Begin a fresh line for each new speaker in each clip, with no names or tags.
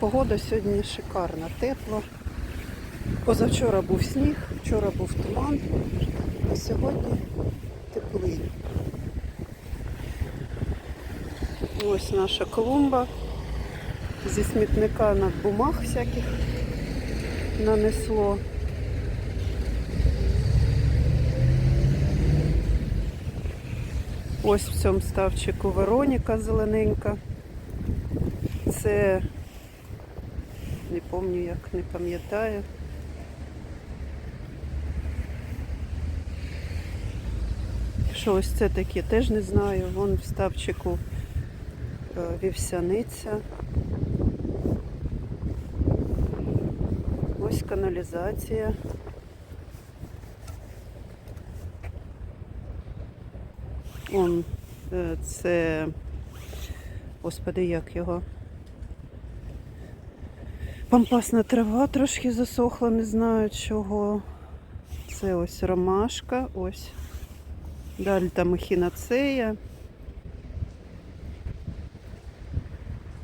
Погода сьогодні шикарна, тепло. Позавчора був сніг, вчора був туман, а сьогодні теплий. Ось наша клумба. Зі смітника на бумаг всяких нанесло. Ось в цьому ставчику Вероніка зелененька. Це не пам'ятаю, як не пам'ятаю. Що ось це таке, теж не знаю. Вон в ставчику е, вівсяниця. Ось каналізація. Он е, це, господи, як його? Пампасна трава трошки засохла, не знаю чого. Це ось ромашка, ось. Далі там ехінацея.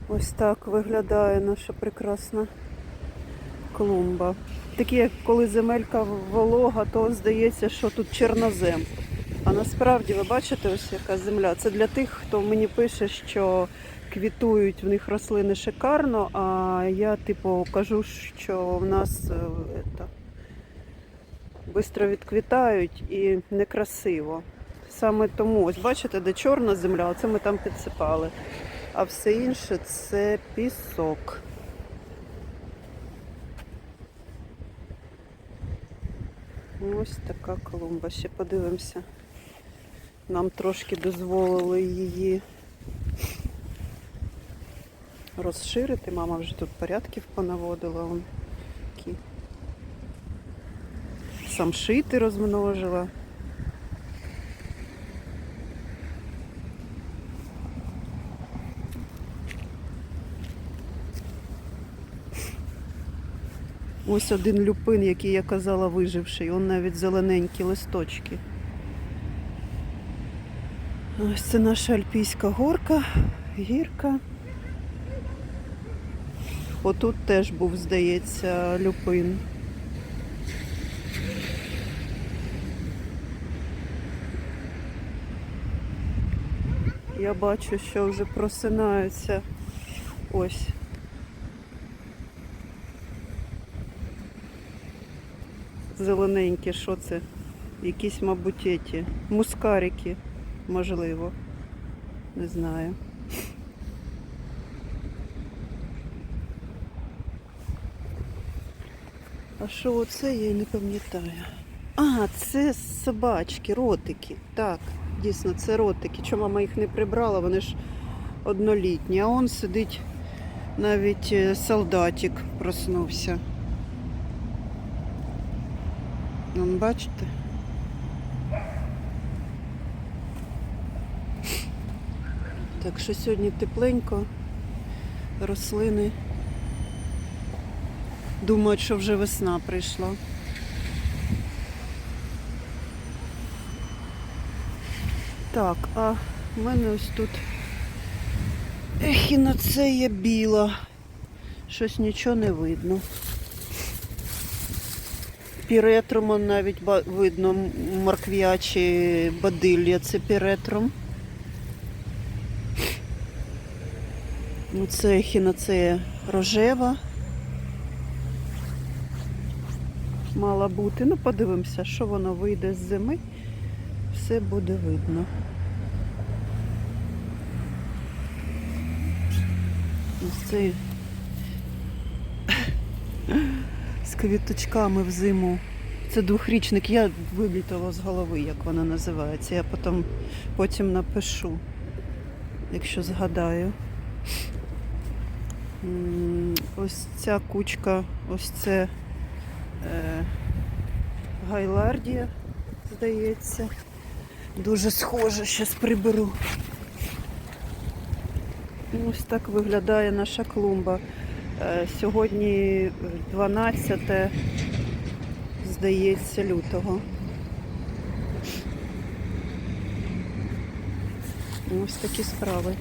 Ось так виглядає наша прекрасна клумба. Такі, як коли земелька волога, то здається, що тут чорнозем. А насправді ви бачите, ось яка земля. Це для тих, хто мені пише, що квітують в них рослини шикарно, а я, типу, кажу, що в нас е, швидко відквітають і некрасиво. Саме тому, ось бачите, де чорна земля, оце ми там підсипали. А все інше це пісок. Ось така клумба. Ще подивимося. Нам трошки дозволили її розширити. Мама вже тут порядків понаводила. Вон такі. Самшити розмножила. Ось один люпин, який я казала виживший, он навіть зелененькі листочки. Ось це наша альпійська горка, гірка. Отут теж був, здається, люпин. Я бачу, що вже просинаються ось. Зелененькі, що це? Якісь, мабуть, еті. Мускарики, можливо. Не знаю. А що оце, я не пам'ятаю. А, це собачки, ротики. Так, дійсно, це ротики. Чому мама їх не прибрала? Вони ж однолітні. А он сидить навіть е, солдатик проснувся. Вон, бачите? Так що сьогодні тепленько, рослини думають, що вже весна прийшла. Так, а в мене ось тут ехіноцея біла. Щось нічого не видно. Піретрумом навіть видно морквячі бадилля, це піретрум. Ну, Це ехіноцея рожева. Мала бути. Ну, подивимося, що воно вийде з зими. Все буде видно. Ось цей з квіточками в зиму. Це двохрічник, я вилітала з голови, як вона називається. Я потім, потім напишу, якщо згадаю. Ось ця кучка, ось це гайлардія, здається. Дуже схоже, зараз приберу. Ось так виглядає наша клумба. Е, Сьогодні 12, здається, лютого. Ось такі справи.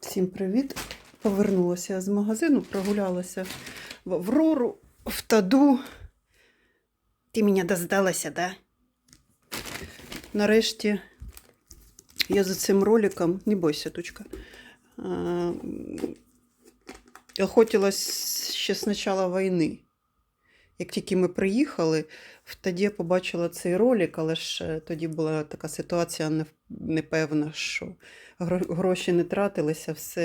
Всім привіт! Повернулася з магазину, прогулялася в Аврору, в Таду. Ти мене доздалася, да? Нарешті я за цим роликом, не бойся, тучка. Охотилась ще з початку війни. Як тільки ми приїхали, тоді я побачила цей ролик, але ж е, тоді була така ситуація непевна, що гроші не тратилися, все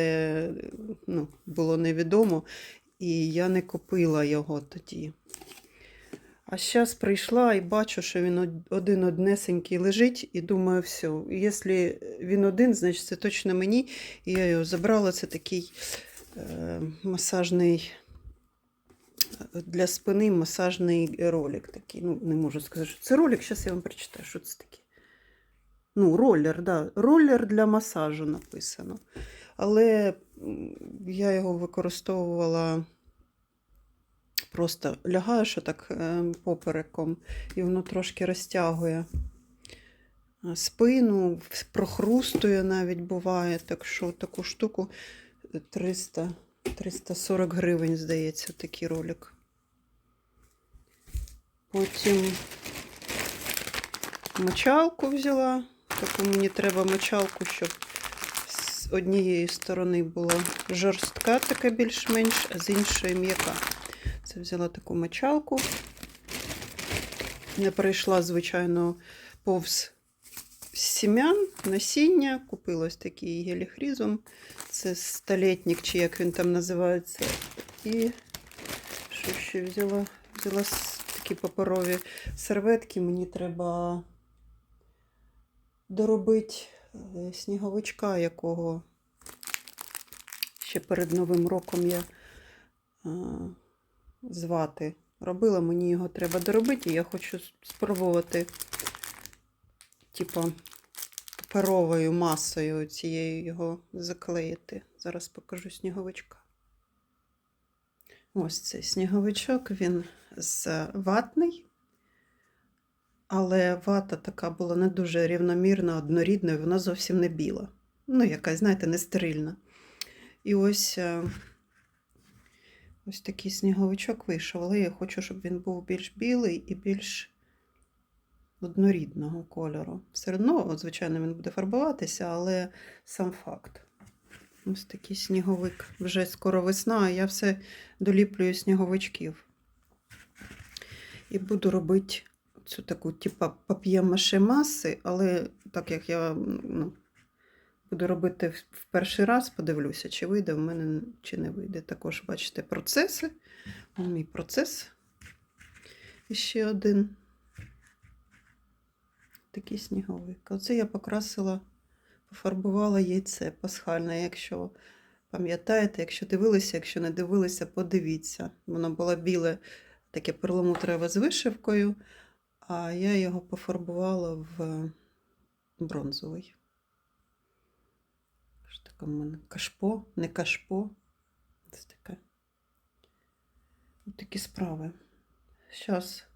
е, ну, було невідомо, і я не купила його тоді. А зараз прийшла і бачу, що він один однесенький лежить, і думаю, все, якщо він один, значить це точно мені. І я його забрала. Це такий е, масажний е, для спини масажний ролик такий. Ну, не можу сказати, що це ролик. Зараз я вам прочитаю, що це таке. Ну, ролер, да. Ролер для масажу написано. Але я його використовувала просто лягаєш отак е, попереком, і воно трошки розтягує е, спину, прохрустує навіть буває. Так що таку штуку 300, 340 гривень, здається, такий ролик. Потім мочалку взяла. Таку мені треба мочалку, щоб з однієї сторони була жорстка, така більш-менш, а з іншої м'яка. Це взяла таку мочалку. Я перейшла, звичайно, повз сім'ян, насіння. Купила ось такий геліхрізум. Це столетник, чи як він там називається. І що ще взяла? Взяла такі паперові серветки. Мені треба доробити сніговичка, якого ще перед Новим роком я е, звати. Робила, мені його треба доробити, і я хочу спробувати, типа, паперовою масою цією його заклеїти. Зараз покажу сніговичка. Ось цей сніговичок, він з ватний, але вата така була не дуже рівномірна, однорідна, і вона зовсім не біла. Ну, якась, знаєте, не стерильна. І ось. е, Ось такий сніговичок вийшов, але я хочу, щоб він був більш білий і більш однорідного кольору. Все одно, от, звичайно, він буде фарбуватися, але сам факт. Ось такий сніговик. Вже скоро весна, а я все доліплюю сніговичків. І буду робити цю таку, типа, пап'є-маше маси, але так як я ну, Буду робити в- перший раз, подивлюся, чи вийде в мене, чи не вийде. Також бачите процеси. Ось мій процес. І ще один такий сніговик. Оце я покрасила, пофарбувала яйце пасхальне. Якщо пам'ятаєте, якщо дивилися, якщо не дивилися, подивіться. Воно було біле, таке перламутрове з вишивкою, а я його пофарбувала в бронзовий. Що таке в мене? Кашпо, не кашпо. Ось таке. Такі справи. Зараз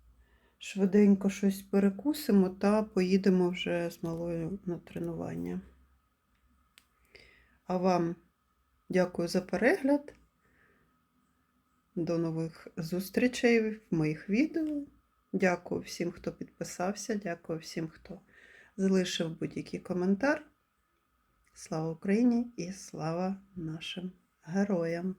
швиденько щось перекусимо та поїдемо вже з малою на тренування. А вам дякую за перегляд. До нових зустрічей в моїх відео. Дякую всім, хто підписався. Дякую всім, хто залишив будь-який коментар. Слава Україні і слава нашим героям!